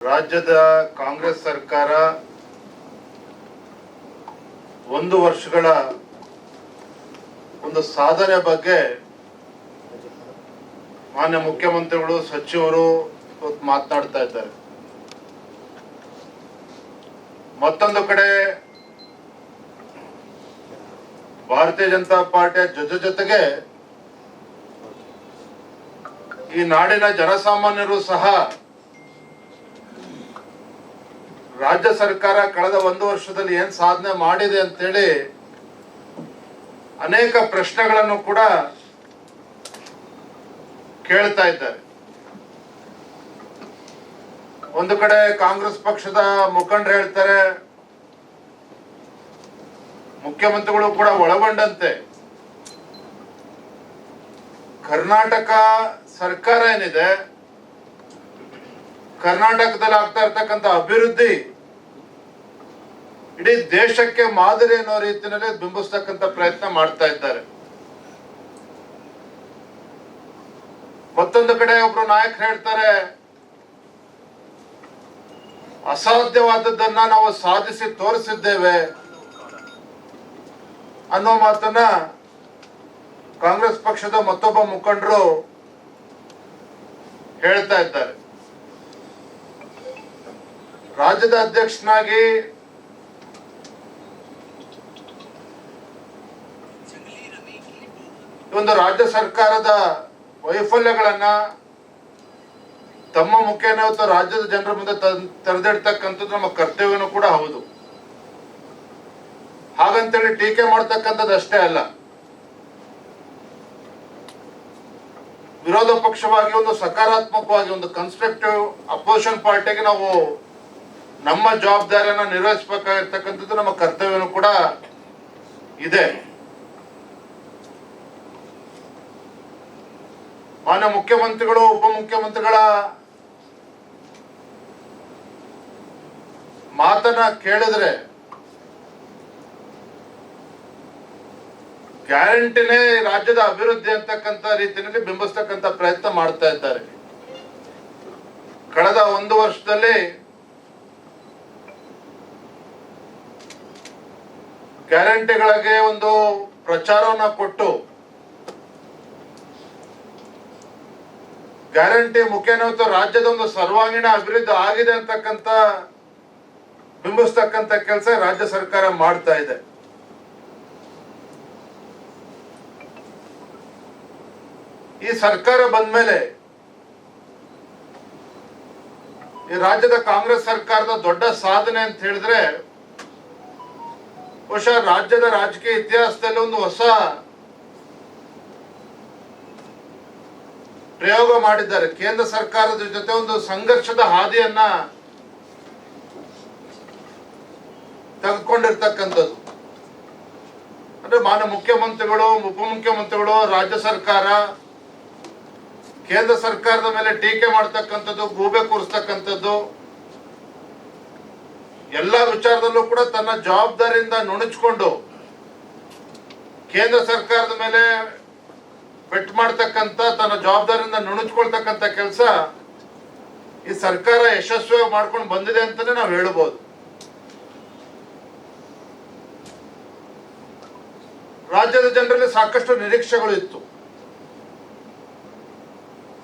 ರಾಜ್ಯದ ಕಾಂಗ್ರೆಸ್ ಸರ್ಕಾರ ಒಂದು ವರ್ಷಗಳ ಒಂದು ಸಾಧನೆ ಬಗ್ಗೆ ಮಾನ್ಯ ಮುಖ್ಯಮಂತ್ರಿಗಳು, ಸಚಿವರು ಮಾತನಾಡ್ತಾ ಇದ್ದಾರೆ. ಮತ್ತೊಂದು ಕಡೆ ಭಾರತೀಯ ಜನತಾ ಪಾರ್ಟಿಯ ಜೊತೆ ಜೊತೆಗೆ ಈ ನಾಡಿನ ಜನಸಾಮಾನ್ಯರು ಸಹ ರಾಜ್ಯ ಸರ್ಕಾರ ಕಳೆದ ಒಂದು ವರ್ಷದಲ್ಲಿ ಏನ್ ಸಾಧನೆ ಮಾಡಿದೆ ಅಂತೇಳಿ ಅನೇಕ ಪ್ರಶ್ನೆಗಳನ್ನು ಕೂಡ ಕೇಳ್ತಾ ಇದ್ದಾರೆ. ಒಂದು ಕಡೆ ಕಾಂಗ್ರೆಸ್ ಪಕ್ಷದ ಮುಖಂಡರು ಹೇಳ್ತಾರೆ, ಮುಖ್ಯಮಂತ್ರಿಗಳು ಕೂಡ ಒಳಗೊಂಡಂತೆ. ಕರ್ನಾಟಕ ಸರ್ಕಾರ ಏನಿದೆ, ಕರ್ನಾಟಕದಲ್ಲಿ ಆಗ್ತಾ ಇರ್ತಕ್ಕಂಥ ಅಭಿವೃದ್ಧಿ ಇಡೀ ದೇಶಕ್ಕೆ ಮಾದರಿ ಅನ್ನೋ ರೀತಿಯಲ್ಲಿ ಬಿಂಬಿಸ್ತಕ್ಕಂಥ ಪ್ರಯತ್ನ ಮಾಡ್ತಾ ಇದ್ದಾರೆ. ಮತ್ತೊಂದು ಕಡೆ ಒಬ್ರು ನಾಯಕರು ಹೇಳ್ತಾರೆ, ಅಸಾಧ್ಯವಾದದ್ದನ್ನ ನಾವು ಸಾಧಿಸಿ ತೋರಿಸಿದ್ದೇವೆ ಅನ್ನೋ ಮಾತನ್ನ ಕಾಂಗ್ರೆಸ್ ಪಕ್ಷದ ಮತ್ತೊಬ್ಬ ಮುಖಂಡರು ಹೇಳ್ತಾ ಇದ್ದಾರೆ. ರಾಜ್ಯದ ಅಧ್ಯಕ್ಷನಾಗಿ ಒಂದು ರಾಜ್ಯ ಸರ್ಕಾರದ ವೈಫಲ್ಯಗಳನ್ನ ತಮ್ಮ ಮುಖೇನ ರಾಜ್ಯದ ಜನರ ಮುಂದೆ ತೆರೆದಿಡ್ತಕ್ಕಂಥದ್ದು ನಮ್ಮ ಕರ್ತವ್ಯನೂ ಕೂಡ ಹೌದು. ಹಾಗಂತೇಳಿ ಟೀಕೆ ಮಾಡ್ತಕ್ಕಂಥದ್ದು ಅಷ್ಟೇ ಅಲ್ಲ. ವಿರೋಧ ಪಕ್ಷವಾಗಿ ಒಂದು ಸಕಾರಾತ್ಮಕವಾಗಿ ಒಂದು ಕನ್ಸ್ಟ್ರಕ್ಟಿವ್ ಅಪೋಸಿಷನ್ ಪಾರ್ಟಿಗೆ ನಾವು ನಮ್ಮ ಜವಾಬ್ದಾರಿಯನ್ನ ನಿರ್ವಹಿಸಬೇಕಾಗಿರ್ತಕ್ಕಂಥದ್ದು ನಮ್ಮ ಕರ್ತವ್ಯನೂ ಕೂಡ ಇದೆ. ಮಾನ್ಯ ಮುಖ್ಯಮಂತ್ರಿಗಳು ಉಪಮುಖ್ಯಮಂತ್ರಿಗಳ ಮಾತನ್ನ ಕೇಳಿದ್ರೆ ಗ್ಯಾರಂಟಿನೇ ರಾಜ್ಯದ ಅಭಿವೃದ್ಧಿ ಅಂತಕ್ಕಂಥ ರೀತಿಯಲ್ಲಿ ಬಿಂಬಿಸ್ತಕ್ಕಂಥ ಪ್ರಯತ್ನ ಮಾಡ್ತಾ ಇದ್ದಾರೆ. ಕಳೆದ ಒಂದು ವರ್ಷದಲ್ಲಿ ಗ್ಯಾರಂಟಿಗಳಿಗೆ ಒಂದು ಪ್ರಚಾರವನ್ನ ಕೊಟ್ಟು ಗ್ಯಾರಂಟಿ ಮುಖೇನ ಇವತ್ತು ರಾಜ್ಯದ ಒಂದು ಸರ್ವಾಂಗೀಣ ಅಭಿವೃದ್ಧಿ ಆಗಿದೆ ಅಂತಕ್ಕಂತ ಬಿಂಬಿಸ್ತಕ್ಕಂಥ ಕೆಲಸ ರಾಜ್ಯ ಸರ್ಕಾರ ಮಾಡ್ತಾ ಇದೆ. ಈ ಸರ್ಕಾರ ಬಂದ್ಮೇಲೆ ಈ ರಾಜ್ಯದ ಕಾಂಗ್ರೆಸ್ ಸರ್ಕಾರದ ದೊಡ್ಡ ಸಾಧನೆ ಅಂತ ಹೇಳಿದ್ರೆ, ಬಹುಶಃ ರಾಜ್ಯದ ರಾಜಕೀಯ ಇತಿಹಾಸದಲ್ಲಿ ಒಂದು ಹೊಸ ಪ್ರಯೋಗ ಮಾಡಿದ್ದಾರೆ. ಕೇಂದ್ರ ಸರ್ಕಾರದ ಜೊತೆ ಒಂದು ಸಂಘರ್ಷದ ಹಾದಿಯನ್ನ ತೆಗೆದುಕೊಂಡಿರ್ತಕ್ಕಂಥದ್ದು. ಅಂದ್ರೆ ಮಾನ್ಯ ಮುಖ್ಯಮಂತ್ರಿಗಳು, ಉಪಮುಖ್ಯಮಂತ್ರಿಗಳು, ರಾಜ್ಯ ಸರ್ಕಾರ, ಕೇಂದ್ರ ಸರ್ಕಾರದ ಮೇಲೆ ಟೀಕೆ ಮಾಡ್ತಕ್ಕಂಥದ್ದು, ಗೂಬೆ ಕೂರಿಸ್ತಕ್ಕಂಥದ್ದು. ಎಲ್ಲ ವಿಚಾರದಲ್ಲೂ ಕೂಡ ತನ್ನ ಜವಾಬ್ದಾರಿಯಿಂದ ನುಣುಚ್ಕೊಂಡು ಕೇಂದ್ರ ಸರ್ಕಾರದ ಮೇಲೆ ಪೆಟ್ಟು ಮಾಡ್ತಕ್ಕಂತ ತನ್ನ ಜವಾಬ್ದಾರಿಯಿಂದ ನುಣುಚ್ಕೊಳ್ತಕ್ಕಂಥ ಕೆಲಸ ಈ ಸರ್ಕಾರ ಯಶಸ್ವಿಯಾಗಿ ಮಾಡ್ಕೊಂಡು ಬಂದಿದೆ ಅಂತಾನೆ ನಾವು ಹೇಳ್ಬೋದು. ರಾಜ್ಯದ ಜನರಲ್ಲಿ ಸಾಕಷ್ಟು ನಿರೀಕ್ಷೆಗಳು ಇತ್ತು.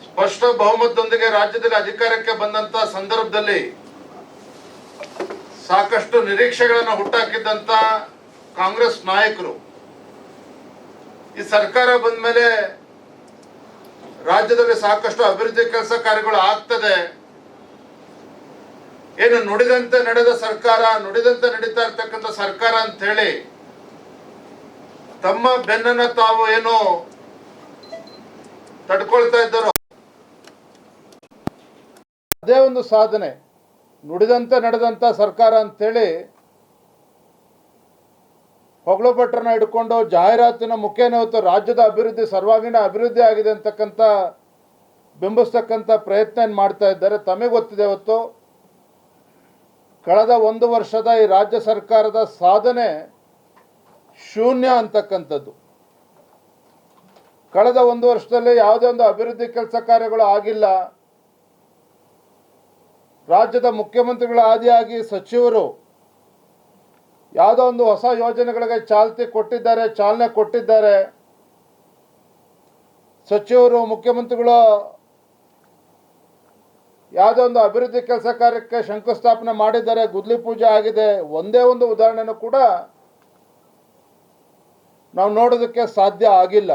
ಸ್ಪಷ್ಟ ಬಹುಮತದೊಂದಿಗೆ ರಾಜ್ಯದಲ್ಲಿ ಅಧಿಕಾರಕ್ಕೆ ಬಂದಂತ ಸಂದರ್ಭದಲ್ಲಿ ಸಾಕಷ್ಟು ನಿರೀಕ್ಷೆಗಳನ್ನು ಹುಟ್ಟಾಕಿದ್ದಂತ ಕಾಂಗ್ರೆಸ್ ನಾಯಕರು. ಈ ಸರ್ಕಾರ ಬಂದ ಮೇಲೆ ರಾಜ್ಯದಲ್ಲಿ ಸಾಕಷ್ಟು ಅಭಿವೃದ್ಧಿ ಕೆಲಸ ಕಾರ್ಯಗಳು ಆಗ್ತದೆ. ಏನು ನುಡಿದಂತೆ ನಡೆದ ಸರ್ಕಾರ, ನುಡಿದಂತೆ ನಡೀತಾ ಇರ್ತಕ್ಕಂಥ ಸರ್ಕಾರ ಅಂತ ಹೇಳಿ ತಮ್ಮ ಬೆನ್ನನ್ನ ತಾವು ಏನು ತಡ್ಕೊಳ್ತಾ ಇದ್ದರು ಅದೇ ಒಂದು ಸಾಧನೆ. ನುಡಿದಂತೆ ನಡೆದಂತ ಸರ್ಕಾರ ಅಂತೇಳಿ ಹೊಗಳು ಭಟ್ರನ್ನ ಹಿಡ್ಕೊಂಡು ಜಾಹೀರಾತಿನ ಮುಖೇನ ಹೊತ್ತು ರಾಜ್ಯದ ಅಭಿವೃದ್ಧಿ ಸರ್ವಾಂಗೀಣ ಅಭಿವೃದ್ಧಿ ಆಗಿದೆ ಅಂತಕ್ಕಂಥ ಬಿಂಬಿಸ್ತಕ್ಕಂಥ ಪ್ರಯತ್ನ ಏನು ಮಾಡ್ತಾ ಇದ್ದಾರೆ ತಮಗೆ ಗೊತ್ತಿದೆ ಇವತ್ತು ಕಳೆದ ಒಂದು ವರ್ಷದ ಈ ರಾಜ್ಯ ಸರ್ಕಾರದ ಸಾಧನೆ ಶೂನ್ಯ ಅಂತಕ್ಕಂಥದ್ದು. ಕಳೆದ ಒಂದು ವರ್ಷದಲ್ಲಿ ಯಾವುದೇ ಒಂದು ಅಭಿವೃದ್ಧಿ ಕೆಲಸ ಕಾರ್ಯಗಳು ಆಗಿಲ್ಲ. ರಾಜ್ಯದ ಮುಖ್ಯಮಂತ್ರಿಗಳ ಆದಿಯಾಗಿ ಸಚಿವರು ಯಾವುದೋ ಒಂದು ಹೊಸ ಯೋಜನೆಗಳಿಗೆ ಚಾಲ್ತಿ ಕೊಟ್ಟಿದ್ದಾರೆ, ಚಾಲನೆ ಕೊಟ್ಟಿದ್ದಾರೆ. ಸಚಿವರು, ಮುಖ್ಯಮಂತ್ರಿಗಳು ಯಾವುದೋ ಒಂದು ಅಭಿವೃದ್ಧಿ ಕೆಲಸ ಕಾರ್ಯಕ್ಕೆ ಶಂಕುಸ್ಥಾಪನೆ ಮಾಡಿದ್ದಾರೆ, ಗುದ್ಲಿ ಪೂಜೆ ಆಗಿದೆ. ಒಂದೇ ಒಂದು ಉದಾಹರಣೆನೂ ಕೂಡ ನಾವು ನೋಡೋದಕ್ಕೆ ಸಾಧ್ಯ ಆಗಿಲ್ಲ.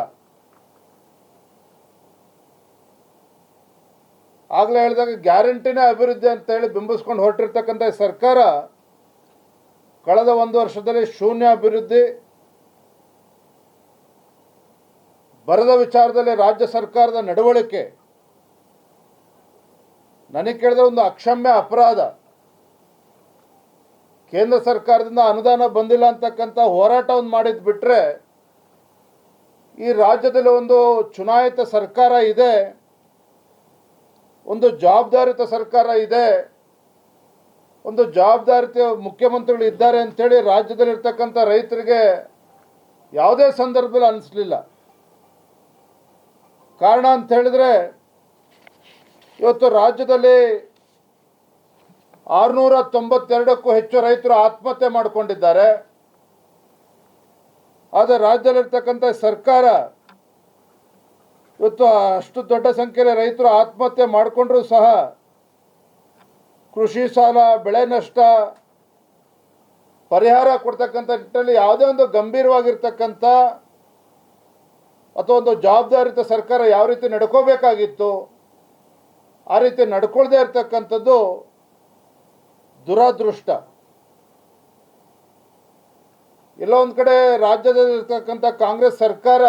ಆಗಲೇ ಹೇಳಿದಾಗ ಗ್ಯಾರಂಟಿನೇ ಅಭಿವೃದ್ಧಿ ಅಂತ ಹೇಳಿ ಬಿಂಬಿಸ್ಕೊಂಡು ಹೊರಟಿರ್ತಕ್ಕಂಥ ಸರ್ಕಾರ ಕಳೆದ ಒಂದು ವರ್ಷದಲ್ಲಿ ಶೂನ್ಯ ಅಭಿವೃದ್ಧಿ ಬರದ ವಿಚಾರದಲ್ಲಿ ರಾಜ್ಯ ಸರ್ಕಾರದ ನಡವಳಿಕೆ. ನನಗೆ ಕೇಳಿದ್ರೆ ಒಂದು ಅಕ್ಷಮ್ಯ ಅಪರಾಧ. ಕೇಂದ್ರ ಸರ್ಕಾರದಿಂದ ಅನುದಾನ ಬಂದಿಲ್ಲ ಅಂತಕ್ಕಂಥ ಹೋರಾಟವನ್ನು ಮಾಡಿದ್ದು ಮಾಡಿದ್ ಬಿಟ್ರೆ ಈ ರಾಜ್ಯದಲ್ಲಿ ಒಂದು ಚುನಾಯಿತ ಸರ್ಕಾರ ಇದೆ, ಒಂದು ಜವಾಬ್ದಾರಿತ ಸರ್ಕಾರ ಇದೆ ಒಂದು ಜವಾಬ್ದಾರಿತೆ ಮುಖ್ಯಮಂತ್ರಿಗಳು ಇದ್ದಾರೆ ಅಂಥೇಳಿ ರಾಜ್ಯದಲ್ಲಿರ್ತಕ್ಕಂಥ ರೈತರಿಗೆ ಯಾವುದೇ ಸಂದರ್ಭದಲ್ಲಿ ಅನಿಸ್ಲಿಲ್ಲ. ಕಾರಣ ಅಂತ ಹೇಳಿದ್ರೆ ಇವತ್ತು ರಾಜ್ಯದಲ್ಲಿ ಆರುನೂರ ತೊಂಬತ್ತೆರಡಕ್ಕೂ ಹೆಚ್ಚು ರೈತರು ಆತ್ಮಹತ್ಯೆ ಮಾಡಿಕೊಂಡಿದ್ದಾರೆ. ಆದರೆ ರಾಜ್ಯದಲ್ಲಿರ್ತಕ್ಕಂಥ ಸರ್ಕಾರ ಇವತ್ತು ಅಷ್ಟು ದೊಡ್ಡ ಸಂಖ್ಯೆಯಲ್ಲಿ ರೈತರು ಆತ್ಮಹತ್ಯೆ ಮಾಡಿಕೊಂಡ್ರೂ ಸಹ ಕೃಷಿ ಸಾಲ, ಬೆಳೆ ನಷ್ಟ, ಪರಿಹಾರ ಕೊಡ್ತಕ್ಕಂಥ ನಿಟ್ಟಿನಲ್ಲಿ ಯಾವುದೇ ಒಂದು ಗಂಭೀರವಾಗಿರ್ತಕ್ಕಂಥ ಅಥವಾ ಒಂದು ಜವಾಬ್ದಾರಿತ ಸರ್ಕಾರ ಯಾವ ರೀತಿ ನಡ್ಕೋಬೇಕಾಗಿತ್ತು, ಆ ರೀತಿ ನಡ್ಕೊಳ್ದೇ ಇರತಕ್ಕಂಥದ್ದು ದುರಾದೃಷ್ಟ. ಎಲ್ಲ ಒಂದು ಕಡೆ ರಾಜ್ಯದಲ್ಲಿರ್ತಕ್ಕಂಥ ಕಾಂಗ್ರೆಸ್ ಸರ್ಕಾರ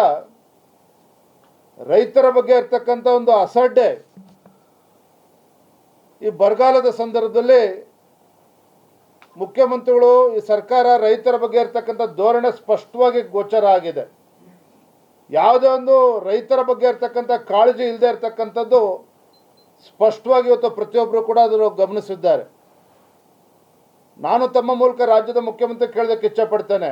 ರೈತರ ಬಗ್ಗೆ ಇರ್ತಕ್ಕಂಥ ಒಂದು ಅಸಡ್ಡೆ ಈ ಬರಗಾಲದ ಸಂದರ್ಭದಲ್ಲಿ ಮುಖ್ಯಮಂತ್ರಿಗಳು, ಈ ಸರ್ಕಾರ ರೈತರ ಬಗ್ಗೆ ಇರ್ತಕ್ಕಂಥ ಧೋರಣೆ ಸ್ಪಷ್ಟವಾಗಿ ಗೋಚರ ಆಗಿದೆ. ಯಾವುದೇ ಒಂದು ರೈತರ ಬಗ್ಗೆ ಇರ್ತಕ್ಕಂಥ ಕಾಳಜಿ ಇಲ್ಲದೆ ಇರತಕ್ಕಂಥದ್ದು ಸ್ಪಷ್ಟವಾಗಿ ಇವತ್ತು ಪ್ರತಿಯೊಬ್ಬರು ಕೂಡ ಅದನ್ನು ಗಮನಿಸಿದ್ದಾರೆ. ನಾನು ತಮ್ಮ ಮೂಲಕ ರಾಜ್ಯದ ಮುಖ್ಯಮಂತ್ರಿ ಕೇಳೋದಕ್ಕೆ ಇಚ್ಛಪಡ್ತೇನೆ.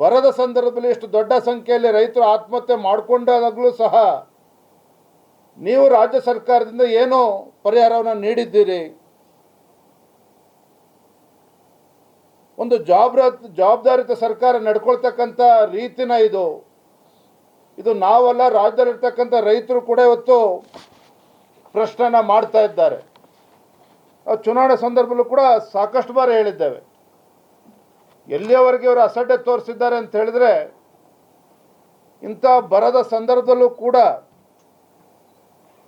ಬರದ ಸಂದರ್ಭದಲ್ಲಿ ಇಷ್ಟು ದೊಡ್ಡ ಸಂಖ್ಯೆಯಲ್ಲಿ ರೈತರು ಆತ್ಮಹತ್ಯೆ ಮಾಡಿಕೊಂಡಾಗಲೂ ಸಹ ನೀವು ರಾಜ್ಯ ಸರ್ಕಾರದಿಂದ ಏನು ಪರಿಹಾರವನ್ನು ನೀಡಿದ್ದೀರಿ. ಒಂದು ಜವಾಬ್ದಾರ ಜವಾಬ್ದಾರಿತ ಸರ್ಕಾರ ನಡ್ಕೊಳ್ತಕ್ಕಂಥ ರೀತಿನ ಇದು. ಇದು ನಾವೆಲ್ಲ, ರಾಜ್ಯದಲ್ಲಿರ್ತಕ್ಕಂಥ ರೈತರು ಕೂಡ ಇವತ್ತು ಪ್ರಶ್ನೆನ ಮಾಡ್ತಾ ಇದ್ದಾರೆ. ಚುನಾವಣೆ ಸಂದರ್ಭದಲ್ಲೂ ಕೂಡ ಸಾಕಷ್ಟು ಬಾರಿ ಹೇಳಿದ್ದೇವೆ. ಎಲ್ಲಿಯವರೆಗೆ ಇವರು ಅಸಡ್ಡೆ ತೋರಿಸಿದ್ದಾರೆ ಅಂತ ಹೇಳಿದ್ರೆ ಇಂಥ ಬರದ ಸಂದರ್ಭದಲ್ಲೂ ಕೂಡ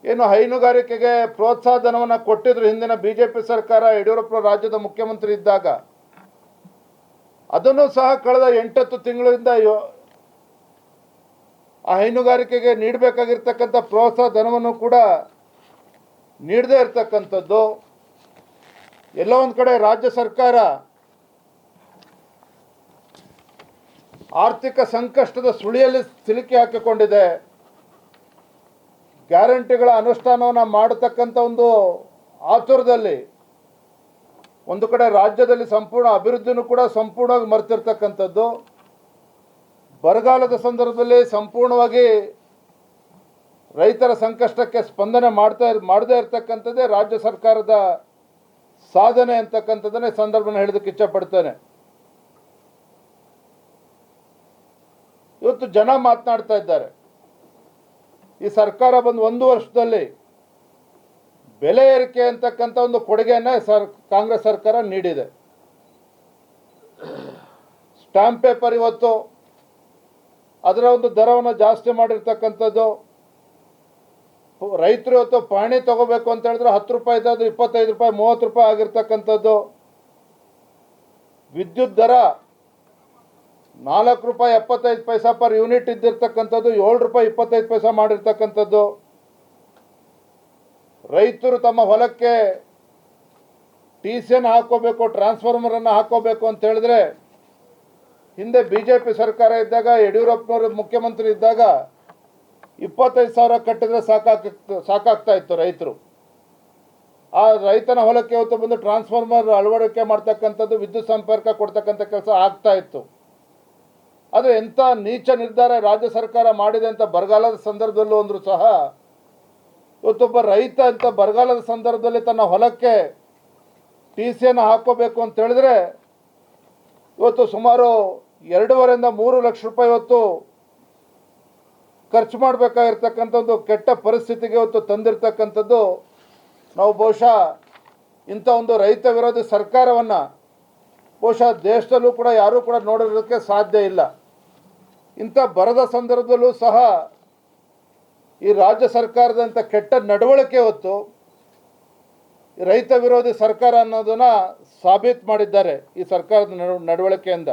ಏನು ಹೈನುಗಾರಿಕೆಗೆ ಪ್ರೋತ್ಸಾಹ ಧನವನ್ನು ಕೊಟ್ಟಿದ್ರು ಹಿಂದಿನ ಬಿ ಜೆ ಪಿ ಸರ್ಕಾರ, ಯಡಿಯೂರಪ್ಪ ರಾಜ್ಯದ ಮುಖ್ಯಮಂತ್ರಿ ಇದ್ದಾಗ. ಅದನ್ನು ಸಹ ಕಳೆದ ಎಂಟತ್ತು ತಿಂಗಳಿಂದ ಆ ಹೈನುಗಾರಿಕೆಗೆ ನೀಡಬೇಕಾಗಿರ್ತಕ್ಕಂಥ ಪ್ರೋತ್ಸಾಹ ಧನವನ್ನು ಕೂಡ ನೀಡದೇ ಇರತಕ್ಕಂಥದ್ದು. ಎಲ್ಲ ಒಂದು ಕಡೆ ರಾಜ್ಯ ಸರ್ಕಾರ ಆರ್ಥಿಕ ಸಂಕಷ್ಟದ ಸುಳಿಯಲ್ಲಿ ಸಿಲುಕಿ ಹಾಕಿಕೊಂಡಿದೆ. ಗ್ಯಾರಂಟಿಗಳ ಅನುಷ್ಠಾನವನ್ನು ಮಾಡತಕ್ಕಂಥ ಒಂದು ಆತುರದಲ್ಲಿ ಒಂದು ಕಡೆ ರಾಜ್ಯದಲ್ಲಿ ಸಂಪೂರ್ಣ ಅಭಿವೃದ್ಧಿನೂ ಕೂಡ ಸಂಪೂರ್ಣವಾಗಿ ಮರೆತಿರ್ತಕ್ಕಂಥದ್ದು. ಬರಗಾಲದ ಸಂದರ್ಭದಲ್ಲಿ ಸಂಪೂರ್ಣವಾಗಿ ರೈತರ ಸಂಕಷ್ಟಕ್ಕೆ ಸ್ಪಂದನೆ ಮಾಡ್ತಾ ಮಾಡದೇ ಇರತಕ್ಕಂಥದ್ದೇ ರಾಜ್ಯ ಸರ್ಕಾರದ ಸಾಧನೆ ಅಂತಕ್ಕಂಥದ್ದನ್ನೇ ಸಂದರ್ಭನ ಹೇಳೋದಕ್ಕೆ ಇಚ್ಛಪಡ್ತೇನೆ. ಇವತ್ತು ಜನ ಮಾತನಾಡ್ತಾ ಇದ್ದಾರೆ. ಈ ಸರ್ಕಾರ ಬಂದು ಒಂದು ವರ್ಷದಲ್ಲಿ ಬೆಲೆ ಏರಿಕೆ ಅಂತಕ್ಕಂಥ ಒಂದು ಕೊಡುಗೆಯನ್ನ ಸರ್, ಕಾಂಗ್ರೆಸ್ ಸರ್ಕಾರ ನೀಡಿದೆ. ಸ್ಟಾಂಪ್ ಪೇಪರ್ ಇವತ್ತು ಅದರ ಒಂದು ದರವನ್ನು ಜಾಸ್ತಿ ಮಾಡಿರ್ತಕ್ಕಂಥದ್ದು. ರೈತರು ಇವತ್ತು ಪಹಣಿ ತಗೋಬೇಕು ಅಂತ ಹೇಳಿದ್ರೆ ಹತ್ತು ರೂಪಾಯಿ ಇದ್ದಾದ್ರೆ ಇಪ್ಪತ್ತೈದು ರೂಪಾಯಿ, ಮೂವತ್ತು ರೂಪಾಯಿ ಆಗಿರ್ತಕ್ಕಂಥದ್ದು. ವಿದ್ಯುತ್ ದರ ನಾಲ್ಕು ರೂಪಾಯಿ ಎಪ್ಪತ್ತೈದು ಪೈಸಾ ಪರ್ ಯೂನಿಟ್ ಇದ್ದಿರ್ತಕ್ಕಂಥದ್ದು, ಏಳು ರೂಪಾಯಿ ಇಪ್ಪತ್ತೈದು ಪೈಸಾ ಮಾಡಿರ್ತಕ್ಕಂಥದ್ದು. ರೈತರು ತಮ್ಮ ಹೊಲಕ್ಕೆ ಟಿ ಸಿಯನ್ನು ಹಾಕೋಬೇಕು ಟ್ರಾನ್ಸ್ಫಾರ್ಮರನ್ನು ಹಾಕೋಬೇಕು ಅಂತ ಹೇಳಿದ್ರೆ, ಹಿಂದೆ ಬಿ ಜೆ ಪಿ ಸರ್ಕಾರ ಇದ್ದಾಗ, ಯಡಿಯೂರಪ್ಪನವರು ಮುಖ್ಯಮಂತ್ರಿ ಇದ್ದಾಗ ಇಪ್ಪತ್ತೈದು ಸಾವಿರ ಕಟ್ಟಿದ್ರೆ ಸಾಕಾಗ್ತಿತ್ತು, ಸಾಕಾಗ್ತಾ ಇತ್ತು ರೈತರು. ಆ ರೈತನ ಹೊಲಕ್ಕೆ ಇವತ್ತು ಬಂದು ಟ್ರಾನ್ಸ್ಫಾರ್ಮರ್ ಅಳವಡಿಕೆ ಮಾಡ್ತಕ್ಕಂಥದ್ದು, ವಿದ್ಯುತ್ ಸಂಪರ್ಕ ಕೊಡ್ತಕ್ಕಂಥ ಕೆಲಸ ಆಗ್ತಾ ಇತ್ತು. ಆದರೆ ಎಂಥ ನೀಚ ನಿರ್ಧಾರ ರಾಜ್ಯ ಸರ್ಕಾರ ಮಾಡಿದೆ ಅಂತ ಬರಗಾಲದ ಸಂದರ್ಭದಲ್ಲೂ ಅಂದರೂ ಸಹ, ಇವತ್ತೊಬ್ಬ ರೈತ ಅಂತ ಬರಗಾಲದ ಸಂದರ್ಭದಲ್ಲಿ ತನ್ನ ಹೊಲಕ್ಕೆ ಟಿ ಸಿಯನ್ನು ಹಾಕೋಬೇಕು ಅಂತ ಹೇಳಿದ್ರೆ, ಇವತ್ತು ಸುಮಾರು ಎರಡೂವರೆಯಿಂದ ಮೂರು ಲಕ್ಷ ರೂಪಾಯಿ ಇವತ್ತು ಖರ್ಚು ಮಾಡಬೇಕಾಗಿರ್ತಕ್ಕಂಥ ಒಂದು ಕೆಟ್ಟ ಪರಿಸ್ಥಿತಿಗೆ ಇವತ್ತು ತಂದಿರತಕ್ಕಂಥದ್ದು, ನಾವು ಬಹುಶಃ ಇಂಥ ಒಂದು ರೈತ ವಿರೋಧಿ ಸರ್ಕಾರವನ್ನು ಬಹುಶಃ ದೇಶದಲ್ಲೂ ಕೂಡ ಯಾರೂ ಕೂಡ ನೋಡಿರೋದಕ್ಕೆ ಸಾಧ್ಯ ಇಲ್ಲ. ಇಂಥ ಬರದ ಸಂದರ್ಭದಲ್ಲೂ ಸಹ ಈ ರಾಜ್ಯ ಸರ್ಕಾರದಂಥ ಕೆಟ್ಟ ನಡವಳಿಕೆ ಹೊತ್ತು ರೈತ ವಿರೋಧಿ ಸರ್ಕಾರ ಅನ್ನೋದನ್ನು ಸಾಬೀತು ಮಾಡಿದ್ದಾರೆ ಈ ಸರ್ಕಾರದ ನಡ- ನಡವಳಿಕೆಯಿಂದ.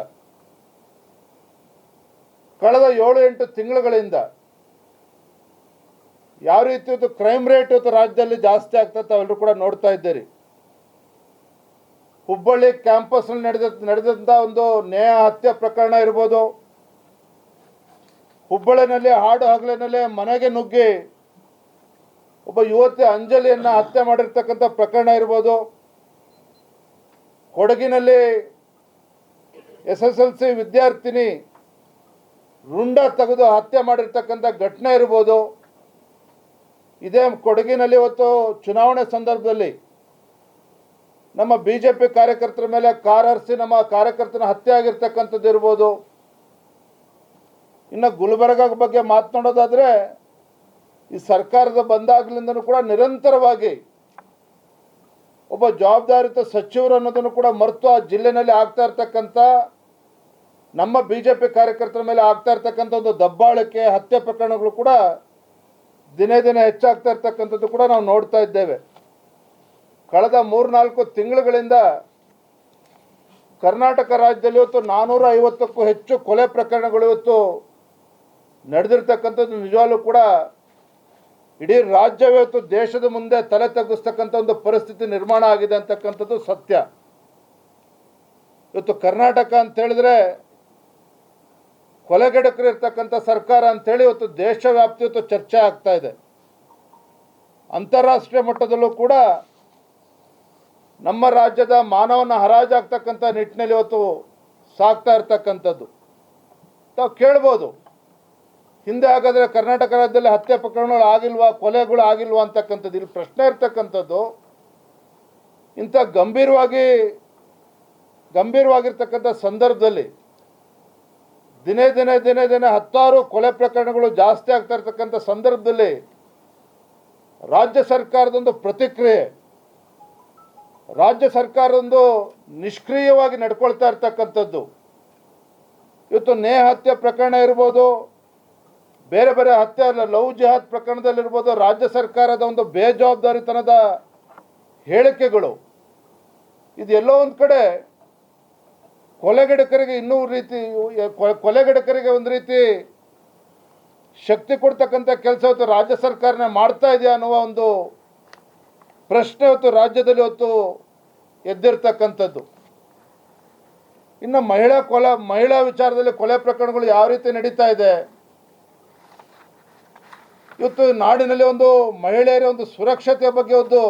ಕಳೆದ ಏಳು ಎಂಟು ತಿಂಗಳುಗಳಿಂದ ಯಾವ ರೀತಿ ಇವತ್ತು ಕ್ರೈಮ್ ರೇಟ್ ಇವತ್ತು ರಾಜ್ಯದಲ್ಲಿ ಜಾಸ್ತಿ ಆಗ್ತದೆ ತಾವೆಲ್ಲರೂ ಕೂಡ ನೋಡ್ತಾ ಇದ್ದೀರಿ. ಹುಬ್ಬಳ್ಳಿ ಕ್ಯಾಂಪಸ್ನಲ್ಲಿ ನಡೆದ ನಡೆದಂಥ ಒಂದು ನೇಹ ಹತ್ಯೆ ಪ್ರಕರಣ ಇರ್ಬೋದು. ಹುಬ್ಬಳ್ಳಿನಲ್ಲಿ, ಹಾಡು ಹಗಲಿನಲ್ಲಿ ಮನೆಗೆ ನುಗ್ಗಿ ಒಬ್ಬ ಯುವತಿ ಅಂಜಲಿಯನ್ನ ಹತ್ಯೆ ಮಾಡಿರ್ತಕ್ಕಂಥ ಪ್ರಕರಣ ಇರ್ಬೋದು. ಕೊಡಗಿನಲ್ಲಿ ಎಸ್ ಎಸ್ ಎಲ್ ಸಿ ವಿದ್ಯಾರ್ಥಿನಿ ರುಂಡ ತೆಗೆದು ಹತ್ಯೆ ಮಾಡಿರ್ತಕ್ಕಂಥ ಘಟನೆ ಇರ್ಬೋದು. ಇದೇ ಕೊಡಗಿನಲ್ಲಿ ಇವತ್ತು ಚುನಾವಣೆ ಸಂದರ್ಭದಲ್ಲಿ ನಮ್ಮ ಬಿ ಜೆ ಪಿ ಕಾರ್ಯಕರ್ತರ ಮೇಲೆ ಕಾರ್ ಹರಿಸಿ ನಮ್ಮ ಕಾರ್ಯಕರ್ತನ ಹತ್ಯೆ ಆಗಿರ್ತಕ್ಕಂಥದ್ದು ಇರ್ಬೋದು. ಇನ್ನು ಗುಲ್ಬರ್ಗ ಬಗ್ಗೆ ಮಾತನಾಡೋದಾದರೆ ಈ ಸರ್ಕಾರದ ಬಂದಾಗಲಿಂದನೂ ಕೂಡ ನಿರಂತರವಾಗಿ ಒಬ್ಬ ಜವಾಬ್ದಾರಿತ ಸಚಿವರು ಅನ್ನೋದನ್ನು ಕೂಡ ಮರೆತು ಆ ಜಿಲ್ಲೆನಲ್ಲಿ ಆಗ್ತಾ ಇರ್ತಕ್ಕಂಥ ನಮ್ಮ ಬಿ ಜೆ ಪಿ ಕಾರ್ಯಕರ್ತರ ಮೇಲೆ ಆಗ್ತಾ ಇರ್ತಕ್ಕಂಥ ಒಂದು ದಬ್ಬಾಳಿಕೆ, ಹತ್ಯೆ ಪ್ರಕರಣಗಳು ಕೂಡ ದಿನೇ ದಿನೇ ಹೆಚ್ಚಾಗ್ತಾ ಇರ್ತಕ್ಕಂಥದ್ದು ಕೂಡ ನಾವು ನೋಡ್ತಾ ಇದ್ದೇವೆ. ಕಳೆದ ಮೂರ್ನಾಲ್ಕು ತಿಂಗಳುಗಳಿಂದ ಕರ್ನಾಟಕ ರಾಜ್ಯದಲ್ಲಿ ಇವತ್ತು ನಾನ್ನೂರ ಐವತ್ತಕ್ಕೂ ಹೆಚ್ಚು ಕೊಲೆ ಪ್ರಕರಣಗಳು ಇವತ್ತು ನಡೆದಿರ್ತಕ್ಕಂಥದ್ದು ನಿಜವಾಗ್ಲೂ ಕೂಡ ಇಡೀ ರಾಜ್ಯವೇ ಇವತ್ತು ದೇಶದ ಮುಂದೆ ತಲೆ ತಗ್ಗಿಸ್ತಕ್ಕಂಥ ಒಂದು ಪರಿಸ್ಥಿತಿ ನಿರ್ಮಾಣ ಆಗಿದೆ ಅಂತಕ್ಕಂಥದ್ದು ಸತ್ಯ. ಇವತ್ತು ಕರ್ನಾಟಕ ಅಂತ ಹೇಳಿದ್ರೆ ಕೊಲೆಗೆಡಕರು ಇರ್ತಕ್ಕಂಥ ಸರ್ಕಾರ ಅಂತೇಳಿ ಇವತ್ತು ದೇಶವ್ಯಾಪ್ತಿ ಇವತ್ತು ಚರ್ಚೆ ಆಗ್ತಾ ಇದೆ. ಅಂತಾರಾಷ್ಟ್ರೀಯ ಮಟ್ಟದಲ್ಲೂ ಕೂಡ ನಮ್ಮ ರಾಜ್ಯದ ಮಾನವನ ಹರಾಜಾಗ್ತಕ್ಕಂಥ ನಿಟ್ಟಿನಲ್ಲಿ ಇವತ್ತು ಸಾಗ್ತಾ ಇರ್ತಕ್ಕಂಥದ್ದು. ತಾವು ಕೇಳ್ಬೋದು. ಹಿಂದೆ ಹಾಗಾದರೆ ಕರ್ನಾಟಕ ರಾಜ್ಯದಲ್ಲಿ ಹತ್ಯೆ ಪ್ರಕರಣಗಳು ಆಗಿಲ್ವಾ, ಕೊಲೆಗಳು ಆಗಿಲ್ವಾ ಅಂತಕ್ಕಂಥದ್ದು, ಇಲ್ಲಿ ಪ್ರಶ್ನೆ ಇರ್ತಕ್ಕಂಥದ್ದು, ಇಂಥ ಗಂಭೀರವಾಗಿ, ಗಂಭೀರವಾಗಿರ್ತಕ್ಕಂಥ ಸಂದರ್ಭದಲ್ಲಿ ದಿನೇ ದಿನೇ ದಿನೇ ದಿನೇ ಹತ್ತಾರು ಕೊಲೆ ಪ್ರಕರಣಗಳು ಜಾಸ್ತಿ ಆಗ್ತಾ ಇರ್ತಕ್ಕಂಥ ಸಂದರ್ಭದಲ್ಲಿ ರಾಜ್ಯ ಸರ್ಕಾರದೊಂದು ಪ್ರತಿಕ್ರಿಯೆ, ರಾಜ್ಯ ಸರ್ಕಾರದೊಂದು ನಿಷ್ಕ್ರಿಯವಾಗಿ ನಡ್ಕೊಳ್ತಾ ಇರ್ತಕ್ಕಂಥದ್ದು. ಇವತ್ತು ನೇಹತ್ಯೆ ಪ್ರಕರಣ ಇರ್ಬೋದು ಬೇರೆ ಬೇರೆ ಹತ್ಯೆ ಅಲ್ಲ, ಲವ್ ಜಿಹಾದ್ ಪ್ರಕರಣದಲ್ಲಿರ್ಬೋದು, ರಾಜ್ಯ ಸರ್ಕಾರದ ಒಂದು ಬೇಜವಾಬ್ದಾರಿತನದ ಹೇಳಿಕೆಗಳು. ಇದು ಎಲ್ಲೋ ಒಂದು ಕಡೆ ಕೊಲೆಗಡಕರಿಗೆ ಇನ್ನೂ ರೀತಿ ಕೊಲೆಗಡಕರಿಗೆ ಒಂದು ರೀತಿ ಶಕ್ತಿ ಕೊಡ್ತಕ್ಕಂಥ ಕೆಲಸ ಇವತ್ತು ರಾಜ್ಯ ಸರ್ಕಾರನೇ ಮಾಡ್ತಾ ಇದೆಯಾ ಅನ್ನುವ ಒಂದು ಪ್ರಶ್ನೆ ಇವತ್ತು ರಾಜ್ಯದಲ್ಲಿ ಇವತ್ತು ಎದ್ದಿರ್ತಕ್ಕಂಥದ್ದು. ಇನ್ನು ಮಹಿಳಾ ಕೊಲೆ, ಮಹಿಳಾ ವಿಚಾರದಲ್ಲಿ ಕೊಲೆ ಪ್ರಕರಣಗಳು ಯಾವ ರೀತಿ ನಡೀತಾ ಇದೆ ಇವತ್ತು ನಾಡಿನಲ್ಲಿ ಒಂದು ಮಹಿಳೆಯರ ಒಂದು ಸುರಕ್ಷತೆಯ ಬಗ್ಗೆ ಒಂದು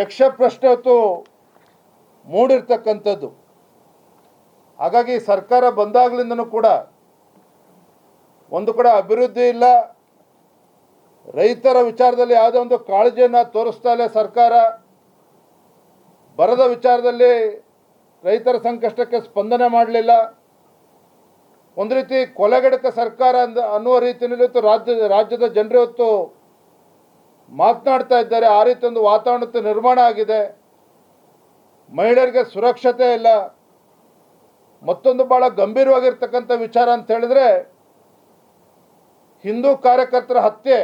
ಯಕ್ಷ ಪ್ರಶ್ನೆ ಇವತ್ತು ಮೂಡಿರ್ತಕ್ಕಂಥದ್ದು. ಹಾಗಾಗಿ ಸರ್ಕಾರ ಬಂದಾಗಲಿಂದನೂ ಕೂಡ ಒಂದು ಕಡೆ ಅಭಿವೃದ್ಧಿ ಇಲ್ಲ. ರೈತರ ವಿಚಾರದಲ್ಲಿ ಯಾವುದೋ ಒಂದು ಕಾಳಜಿಯನ್ನು ತೋರಿಸ್ತಾ ಇಲ್ಲ ಸರ್ಕಾರ. ಬರದ ವಿಚಾರದಲ್ಲಿ ರೈತರ ಸಂಕಷ್ಟಕ್ಕೆ ಸ್ಪಂದನೆ ಮಾಡಲಿಲ್ಲ. ಒಂದು ರೀತಿ ಕೊಲೆಗಡಕ ಸರ್ಕಾರ ಅಂದ ಅನ್ನುವ ರೀತಿಯಲ್ಲಿ ಇವತ್ತು ರಾಜ್ಯ ರಾಜ್ಯದ ಜನರು ಇವತ್ತು ಮಾತನಾಡ್ತಾ ಇದ್ದಾರೆ. ಆ ರೀತಿ ಒಂದು ವಾತಾವರಣ ನಿರ್ಮಾಣ ಆಗಿದೆ. ಮಹಿಳೆಯರಿಗೆ ಸುರಕ್ಷತೆ ಇಲ್ಲ. ಮತ್ತೊಂದು ಭಾಳ ಗಂಭೀರವಾಗಿರ್ತಕ್ಕಂಥ ವಿಚಾರ ಅಂತ ಹೇಳಿದ್ರೆ, ಹಿಂದೂ ಕಾರ್ಯಕರ್ತರ ಹತ್ಯೆ,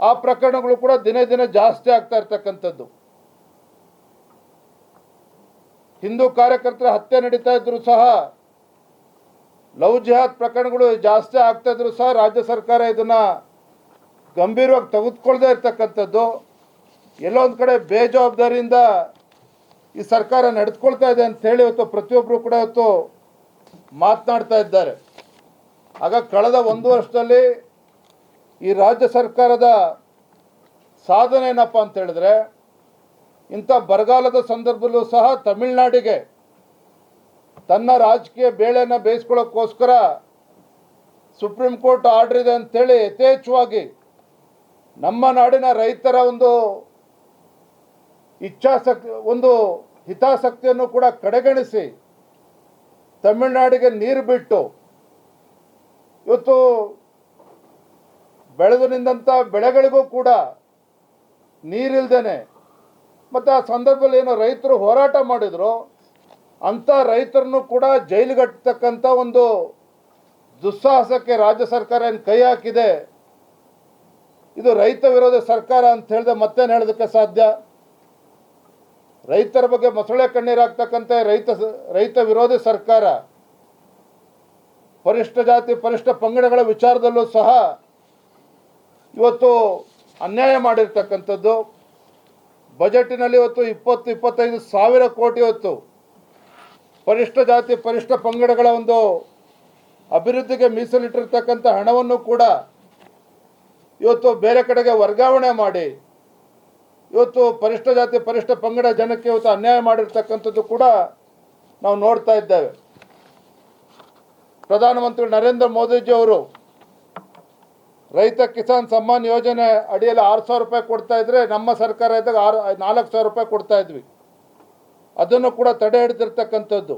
ಆ ಪ್ರಕರಣಗಳು ಕೂಡ ದಿನೇ ದಿನೇ ಜಾಸ್ತಿ ಆಗ್ತಾ ಇರ್ತಕ್ಕಂಥದ್ದು. ಹಿಂದೂ ಕಾರ್ಯಕರ್ತರ ಹತ್ಯೆ ನಡೀತಾ ಇದ್ರು ಸಹ ಲವ್ ಜಿಹಾದ್ ಪ್ರಕರಣಗಳು ಜಾಸ್ತಿ ಆಗ್ತಾ ಇದ್ರು ಸಹ ರಾಜ್ಯ ಸರ್ಕಾರ ಇದನ್ನ ಗಂಭೀರವಾಗಿ ತೆಗೆದುಕೊಳ್ದೇ ಇರ್ತಕ್ಕಂಥದ್ದು. ಎಲ್ಲೋ ಒಂದು ಕಡೆ ಬೇಜವಾಬ್ದಾರಿಯಿಂದ ಈ ಸರ್ಕಾರ ನಡೆದುಕೊಳ್ತಾ ಇದೆ ಅಂತ ಹೇಳಿ ಇವತ್ತು ಪ್ರತಿಯೊಬ್ಬರು ಕೂಡ ಇವತ್ತು ಮಾತನಾಡ್ತಾ ಇದ್ದಾರೆ. ಆಗ ಕಳೆದ ಒಂದು ವರ್ಷದಲ್ಲಿ ಈ ರಾಜ್ಯ ಸರ್ಕಾರದ ಸಾಧನೆ ಏನಪ್ಪ ಅಂತ ಹೇಳಿದ್ರೆ ಇಂಥ ಬರಗಾಲದ ಸಂದರ್ಭದಲ್ಲೂ ಸಹ ತಮಿಳುನಾಡಿಗೆ ತನ್ನ ರಾಜಕೀಯ ಬೇಳೆನ ಬೇಯಿಸ್ಕೊಳ್ಳೋಕ್ಕೋಸ್ಕರ ಸುಪ್ರೀಂ ಕೋರ್ಟ್ ಆರ್ಡರ್ ಇದೆ ಅಂಥೇಳಿ ಯಥೇಚ್ಛವಾಗಿ ನಮ್ಮ ನಾಡಿನ ರೈತರ ಒಂದು ಇಚ್ಛಾಸಕ್ತಿ, ಒಂದು ಹಿತಾಸಕ್ತಿಯನ್ನು ಕೂಡ ಕಡೆಗಣಿಸಿ ತಮಿಳುನಾಡಿಗೆ ನೀರು ಬಿಟ್ಟು ಇವತ್ತು ಬೆಳೆದು ಬೆಳೆಗಳಿಗೂ ಕೂಡ ನೀರಿಲ್ದೇನೆ. ಮತ್ತು ಆ ಸಂದರ್ಭದಲ್ಲಿ ಏನೋ ರೈತರು ಹೋರಾಟ ಮಾಡಿದ್ರು. ಅಂಥ ರೈತರನ್ನು ಕೂಡ ಜೈಲಿಗಟ್ಟತಕ್ಕಂಥ ಒಂದು ದುಸ್ಸಾಹಸಕ್ಕೆ ರಾಜ್ಯ ಸರ್ಕಾರ ಏನು ಕೈ ಹಾಕಿದೆ? ಇದು ರೈತ ವಿರೋಧಿ ಸರ್ಕಾರ ಅಂತ ಹೇಳಿದ್ರೆ ಮತ್ತೇನು ಹೇಳೋದಕ್ಕೆ ಸಾಧ್ಯ? ರೈತರ ಬಗ್ಗೆ ಮೊಸಳೆ ಕಣ್ಣೀರಾಗ್ತಕ್ಕಂಥ ರೈತ ರೈತ ವಿರೋಧಿ ಸರ್ಕಾರ, ಪರಿಷ್ಠ ಜಾತಿ, ಪರಿಷ್ಠ ಪಂಗಡಗಳ ವಿಚಾರದಲ್ಲೂ ಸಹ ಇವತ್ತು ಅನ್ಯಾಯ ಮಾಡಿರ್ತಕ್ಕಂಥದ್ದು. ಬಜೆಟಿನಲ್ಲಿ ಇವತ್ತು ಇಪ್ಪತ್ತು, ಇಪ್ಪತ್ತೈದು ಸಾವಿರ ಕೋಟಿ ಇವತ್ತು ಪರಿಷ್ಠ ಜಾತಿ, ಪರಿಷ್ಠ ಪಂಗಡಗಳ ಒಂದು ಅಭಿವೃದ್ಧಿಗೆ ಮೀಸಲಿಟ್ಟಿರ್ತಕ್ಕಂಥ ಹಣವನ್ನು ಕೂಡ ಇವತ್ತು ಬೇರೆ ಕಡೆಗೆ ವರ್ಗಾವಣೆ ಮಾಡಿ, ಇವತ್ತು ಪರಿಷ್ಠ ಜಾತಿ, ಪರಿಷ್ಠ ಪಂಗಡ ಜನಕ್ಕೆ ಇವತ್ತು ಅನ್ಯಾಯ ಮಾಡಿರ್ತಕ್ಕಂಥದ್ದು ಕೂಡ ನಾವು ನೋಡ್ತಾ ಇದ್ದೇವೆ. ಪ್ರಧಾನಮಂತ್ರಿ ನರೇಂದ್ರ ಮೋದಿಜಿ ಅವರು ರೈತ ಕಿಸಾನ್ ಸಮ್ಮಾನ್ ಯೋಜನೆ ಅಡಿಯಲ್ಲಿ ಆರು ಸಾವಿರ ರೂಪಾಯಿ ಕೊಡ್ತಾ ಇದ್ರೆ ನಮ್ಮ ಸರ್ಕಾರ ಇದ್ದಾಗ ಆರು, ನಾಲ್ಕು ಸಾವಿರ ರೂಪಾಯಿ ಕೊಡ್ತಾ ಇದ್ವಿ. ಅದನ್ನು ಕೂಡ ತಡೆ ಹಿಡಿದಿರ್ತಕ್ಕಂಥದ್ದು.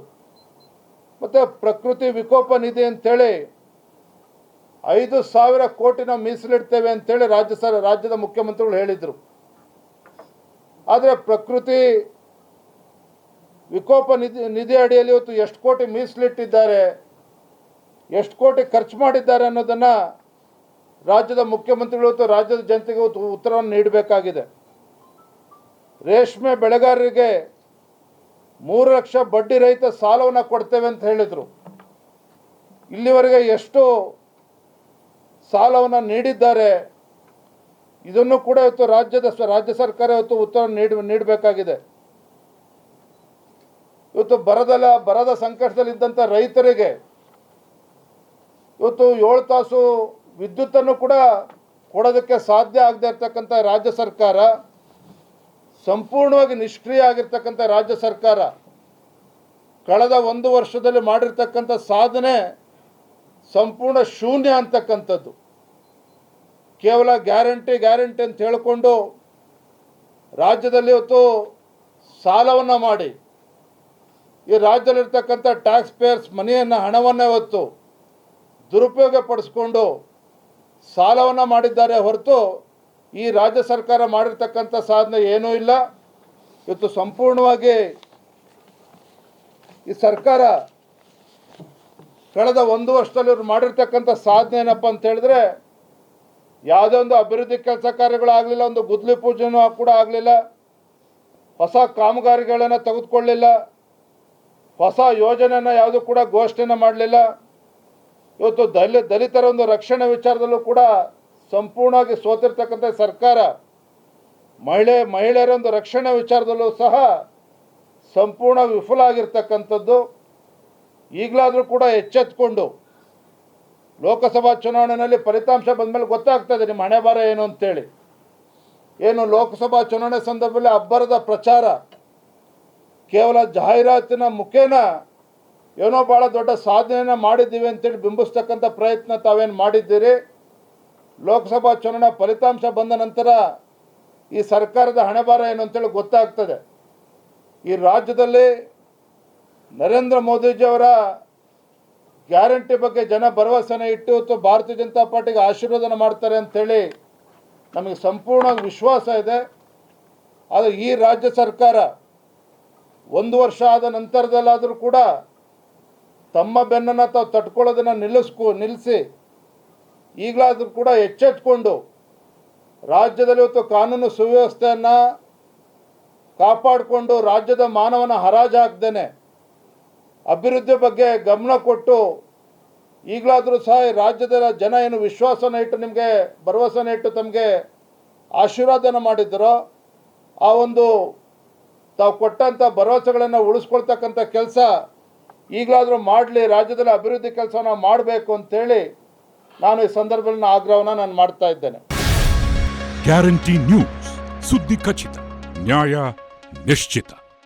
ಮತ್ತು ಪ್ರಕೃತಿ ವಿಕೋಪ ನಿಧಿ ಅಂತೇಳಿ ಐದು ಸಾವಿರ ಕೋಟಿ ನಾವು ಮೀಸಲಿಡ್ತೇವೆ ಅಂತೇಳಿ ರಾಜ್ಯ ಸರ್, ರಾಜ್ಯದ ಮುಖ್ಯಮಂತ್ರಿಗಳು ಹೇಳಿದರು. ಆದರೆ ಪ್ರಕೃತಿ ವಿಕೋಪ ನಿಧಿ ನಿಧಿ ಅಡಿಯಲ್ಲಿ ಇವತ್ತು ಎಷ್ಟು ಕೋಟಿ ಮೀಸಲಿಟ್ಟಿದ್ದಾರೆ, ಎಷ್ಟು ಕೋಟಿ ಖರ್ಚು ಮಾಡಿದ್ದಾರೆ ಅನ್ನೋದನ್ನು ರಾಜ್ಯದ ಮುಖ್ಯಮಂತ್ರಿಗಳು ಇವತ್ತು ರಾಜ್ಯದ ಜನತೆಗೆ ಉತ್ತರವನ್ನು ನೀಡಬೇಕಾಗಿದೆ. ರೇಷ್ಮೆ ಬೆಳೆಗಾರರಿಗೆ ಮೂರು ಲಕ್ಷ ಬಡ್ಡಿ ರಹಿತ ಸಾಲವನ್ನು ಕೊಡ್ತೇವೆ ಅಂತ ಹೇಳಿದರು. ಇಲ್ಲಿವರೆಗೆ ಎಷ್ಟು ಸಾಲವನ್ನು ನೀಡಿದ್ದಾರೆ, ಇದನ್ನು ಕೂಡ ಇವತ್ತು ರಾಜ್ಯದ ರಾಜ್ಯ ಸರ್ಕಾರ ಇವತ್ತು ಉತ್ತರ ನೀಡ, ನೀಡಬೇಕಾಗಿದೆ. ಇವತ್ತು ಬರದಲ್ಲ ಬರದ ಸಂಕಷ್ಟದಲ್ಲಿದ್ದಂಥ ರೈತರಿಗೆ ಇವತ್ತು ಏಳು ತಾಸು ವಿದ್ಯುತ್ತನ್ನು ಕೂಡ ಕೊಡೋದಕ್ಕೆ ಸಾಧ್ಯ ಆಗದೆ ಇರ್ತಕ್ಕಂಥ ರಾಜ್ಯ ಸರ್ಕಾರ ಸಂಪೂರ್ಣವಾಗಿ ನಿಷ್ಕ್ರಿಯ ಆಗಿರ್ತಕ್ಕಂಥ ರಾಜ್ಯ ಸರ್ಕಾರ ಕಳೆದ ಒಂದು ವರ್ಷದಲ್ಲಿ ಮಾಡಿರ್ತಕ್ಕಂಥ ಸಾಧನೆ ಸಂಪೂರ್ಣ ಶೂನ್ಯ ಅಂತಕ್ಕಂಥದ್ದು. ಕೇವಲ ಗ್ಯಾರಂಟಿ ಗ್ಯಾರಂಟಿ ಅಂತ ಹೇಳಿಕೊಂಡು ರಾಜ್ಯದಲ್ಲಿ ಇವತ್ತು ಸಾಲವನ್ನು ಮಾಡಿ. ಈ ರಾಜ್ಯದಲ್ಲಿರ್ತಕ್ಕಂಥ ಟ್ಯಾಕ್ಸ್ ಪೇಯರ್ಸ್ ಮನೆಯನ್ನು, ಹಣವನ್ನು ಇವತ್ತು ದುರುಪಯೋಗ ಪಡಿಸ್ಕೊಂಡು ಸಾಲವನ್ನು ಮಾಡಿದ್ದಾರೆ ಹೊರತು ಈ ರಾಜ್ಯ ಸರ್ಕಾರ ಮಾಡಿರ್ತಕ್ಕಂಥ ಸಾಧನೆ ಏನೂ ಇಲ್ಲ. ಇವತ್ತು ಸಂಪೂರ್ಣವಾಗಿ ಈ ಸರ್ಕಾರ ಕಳೆದ ಒಂದು ವರ್ಷದಲ್ಲಿ ಇವರು ಮಾಡಿರ್ತಕ್ಕಂಥ ಸಾಧನೆ ಏನಪ್ಪ ಅಂತ ಹೇಳಿದ್ರೆ ಯಾವುದೇ ಒಂದು ಅಭಿವೃದ್ಧಿ ಕೆಲಸ ಕಾರ್ಯಗಳು ಆಗಲಿಲ್ಲ, ಒಂದು ಗುದ್ಲಿ ಪೂಜೆನೂ ಕೂಡ ಆಗಲಿಲ್ಲ, ಹೊಸ ಕಾಮಗಾರಿಗಳನ್ನು ತೆಗೆದುಕೊಳ್ಳಿಲ್ಲ ಹೊಸ ಯೋಜನೆಯನ್ನು ಯಾವುದು ಕೂಡ ಘೋಷಣೆಯನ್ನು ಮಾಡಲಿಲ್ಲ. ಇವತ್ತು ದಲಿ ದಲಿತರ ಒಂದು ರಕ್ಷಣೆ ವಿಚಾರದಲ್ಲೂ ಕೂಡ ಸಂಪೂರ್ಣವಾಗಿ ಸೋತಿರ್ತಕ್ಕಂಥ ಸರ್ಕಾರ, ಮಹಿಳೆ ಮಹಿಳೆಯರ ಒಂದು ರಕ್ಷಣೆ ವಿಚಾರದಲ್ಲೂ ಸಹ ಸಂಪೂರ್ಣ ವಿಫಲ ಆಗಿರ್ತಕ್ಕಂಥದ್ದು ಈಗಲಾದರೂ ಕೂಡ ಎಚ್ಚೆತ್ಕೊಂಡು ಲೋಕಸಭಾ ಚುನಾವಣೆಯಲ್ಲಿ ಫಲಿತಾಂಶ ಬಂದಮೇಲೆ ಗೊತ್ತಾಗ್ತದೆ ನಿಮ್ಮ ಹಣೆ ಬರ ಏನು ಅಂತೇಳಿ. ಏನು ಲೋಕಸಭಾ ಚುನಾವಣೆ ಸಂದರ್ಭದಲ್ಲಿ ಅಬ್ಬರದ ಪ್ರಚಾರ, ಕೇವಲ ಜಾಹೀರಾತಿನ ಮುಖೇನ ಏನೋ ಭಾಳ ದೊಡ್ಡ ಸಾಧನೆಯನ್ನು ಮಾಡಿದ್ದೀವಿ ಅಂತೇಳಿ ಬಿಂಬಿಸ್ತಕ್ಕಂಥ ಪ್ರಯತ್ನ ತಾವೇನು ಮಾಡಿದ್ದೀರಿ? ಲೋಕಸಭಾ ಚುನಾವಣಾ ಫಲಿತಾಂಶ ಬಂದ ನಂತರ ಈ ಸರ್ಕಾರದ ಹಣೆಬಾರ ಏನು ಅಂತೇಳಿ ಗೊತ್ತಾಗ್ತದೆ. ಈ ರಾಜ್ಯದಲ್ಲಿ ನರೇಂದ್ರ ಮೋದಿಜಿಯವರ ಗ್ಯಾರಂಟಿ ಬಗ್ಗೆ ಜನ ಭರವಸೆನ ಇಟ್ಟು ಅಥವಾ ಭಾರತೀಯ ಜನತಾ ಪಾರ್ಟಿಗೆ ಆಶೀರ್ವಾದನ ಮಾಡ್ತಾರೆ ಅಂಥೇಳಿ ನಮಗೆ ಸಂಪೂರ್ಣ ವಿಶ್ವಾಸ ಇದೆ. ಆದರೆ ಈ ರಾಜ್ಯ ಸರ್ಕಾರ ಒಂದು ವರ್ಷ ಆದ ನಂತರದಲ್ಲಾದರೂ ಕೂಡ ತಮ್ಮ ಬೆನ್ನನ್ನು ತಾವು ತಟ್ಕೊಳ್ಳೋದನ್ನು ನಿಲ್ಲಿಸ್ಕೊ ನಿಲ್ಲಿಸಿ ಈಗಲಾದರೂ ಕೂಡ ಎಚ್ಚೆತ್ಕೊಂಡು ರಾಜ್ಯದಲ್ಲಿ ಇವತ್ತು ಕಾನೂನು ಸುವ್ಯವಸ್ಥೆಯನ್ನು ಕಾಪಾಡಿಕೊಂಡು ರಾಜ್ಯದ ಮಾನವನ ಹರಾಜು ಹಾಕ್ದೇನೆ ಅಭಿವೃದ್ಧಿ ಬಗ್ಗೆ ಗಮನ ಕೊಟ್ಟು ಈಗಲಾದರೂ ಸಹ ರಾಜ್ಯದ ಜನ ಏನು ವಿಶ್ವಾಸನ ಇಟ್ಟು ನಿಮಗೆ ಭರವಸೆನ ಇಟ್ಟು ತಮಗೆ ಆಶೀರ್ವಾದನ ಮಾಡಿದ್ದರೋ ಆ ಒಂದು ತಾವು ಕೊಟ್ಟಂಥ ಭರವಸೆಗಳನ್ನು ಉಳಿಸ್ಕೊಳ್ತಕ್ಕಂಥ ಕೆಲಸ ಈಗಲಾದರೂ ಮಾಡಲಿ, ರಾಜ್ಯದಲ್ಲಿ ಅಭಿವೃದ್ಧಿ ಕೆಲಸನ ಮಾಡಬೇಕು ಅಂತೇಳಿ ನಾನು ಈ ಸಂದರ್ಭದಲ್ಲಿ ಆಗ್ರಹವನ್ನು ನಾನು ಮಾಡ್ತಾ ಇದ್ದೇನೆ. Guarantee news. ಸುದ್ದಿ ಖಚಿತ. ನ್ಯಾಯ ನಿಶ್ಚಿತ.